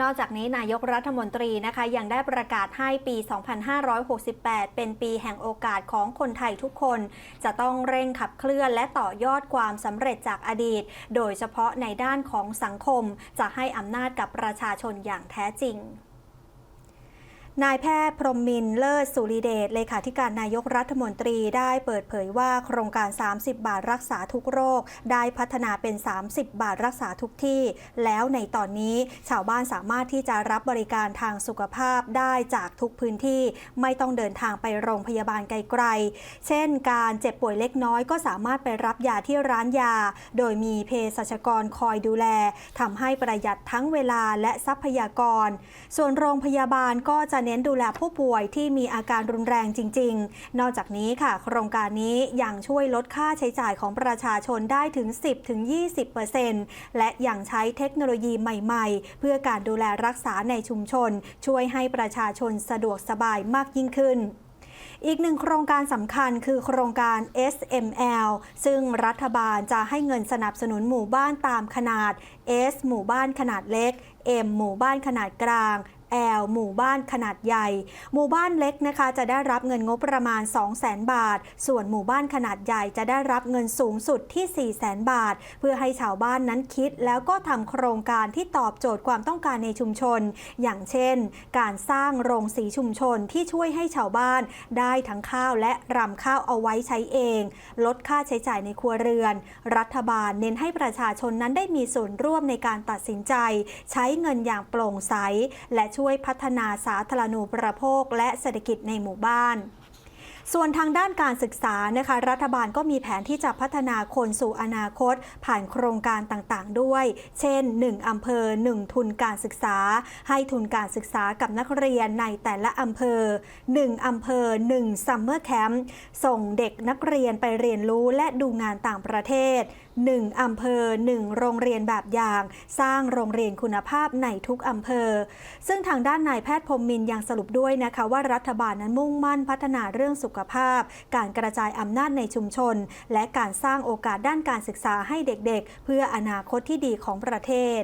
นอกจากนี้นายกรัฐมนตรีนะคะยังได้ประกาศให้ปี 2568 เป็นปีแห่งโอกาสของคนไทยทุกคน จะต้องเร่งขับเคลื่อนและต่อยอดความสำเร็จจากอดีต โดยเฉพาะในด้านของสังคม จะให้อำนาจกับประชาชนอย่างแท้จริง นายแพทย์พรมมินเลิศสุริเดชเลขาธิการนายกรัฐมนตรีได้เปิดเผยว่าโครงการ 30 บาทรักษาทุกโรค ได้พัฒนาเป็น 30 บาทรักษาทุกที่ แล้วในตอนนี้ชาวบ้านสามารถที่จะรับบริการทางสุขภาพได้จากทุกพื้นที่ไม่ต้องเดินทางไปโรงพยาบาลไกลๆ เช่น การเจ็บป่วยเล็กน้อยก็สามารถไปรับยาที่ร้านยา โดยมีเภสัชกรคอยดูแลทำให้ประหยัดทั้งเวลาและทรัพยากร ส่วนโรงพยาบาลก็จะเน้นดูแลผู้ป่วยที่มีอาการรุนแรงจริง ๆ นอกจากนี้ค่ะ โครงการนี้ยังช่วยลดค่าใช้จ่ายของประชาชนได้ถึง 10-20%และยังใช้เทคโนโลยีใหม่ ๆ เพื่อการดูแลรักษาในชุมชน ช่วยให้ประชาชนสะดวกสบายมากยิ่งขึ้นอีกหนึ่งโครงการสำคัญคือโครงการ SML ซึ่งรัฐบาลจะให้เงินสนับสนุนหมู่บ้านตามขนาด S หมู่บ้านขนาดเล็ก M หมู่บ้านขนาดกลาง L หมู่บ้านขนาดใหญ่ หมู่บ้านเล็กนะคะ จะได้รับเงินงบประมาณ 200,000 บาท ส่วนหมู่บ้านขนาดใหญ่จะได้รับเงินสูงสุดที่ 400,000 บาท เพื่อให้ชาวบ้านนั้นคิด แล้วก็ทำโครงการที่ตอบโจทย์ความต้องการในชุมชน อย่างเช่น การสร้างโรงสีชุมชนที่ช่วยให้ชาวบ้าน ได้ทั้งข้าวและรำข้าวเอาไว้ใช้เอง ลดค่าใช้จ่ายในครัวเรือน รัฐบาลเน้นให้ประชาชนนั้นได้มีส่วนร่วมในการตัดสินใจ ใช้เงินอย่างโปร่งใสและช่วยช่วยพัฒนาสาธารณูปโภคและเศรษฐกิจในหมู่บ้าน ส่วนทางด้านการศึกษานะคะ รัฐบาลก็มีแผนที่จะพัฒนาคนสู่อนาคต ผ่านโครงการต่างๆ ด้วย เช่น 1 อำเภอ 1 ทุนการศึกษา ให้ทุนการศึกษากับนักเรียนในแต่ละอำเภอ 1 อำเภอ 1 ซัมเมอร์แคมป์ส่งเด็กนักเรียนไปเรียนรู้และดูงานต่างประเทศ 1 อำเภอ 1 โรงเรียนแบบอย่าง สร้างโรงเรียนคุณภาพในทุกอำเภอ ซึ่งทางด้านนายแพทย์พรมมินยังสรุปด้วยนะคะว่ารัฐบาลนั้นมุ่งมั่นพัฒนาเรื่องสุขขภาพ การกระจายอำนาจในชุมชน และการสร้างโอกาสด้านการศึกษาให้เด็กๆ เพื่ออนาคตที่ดีของประเทศ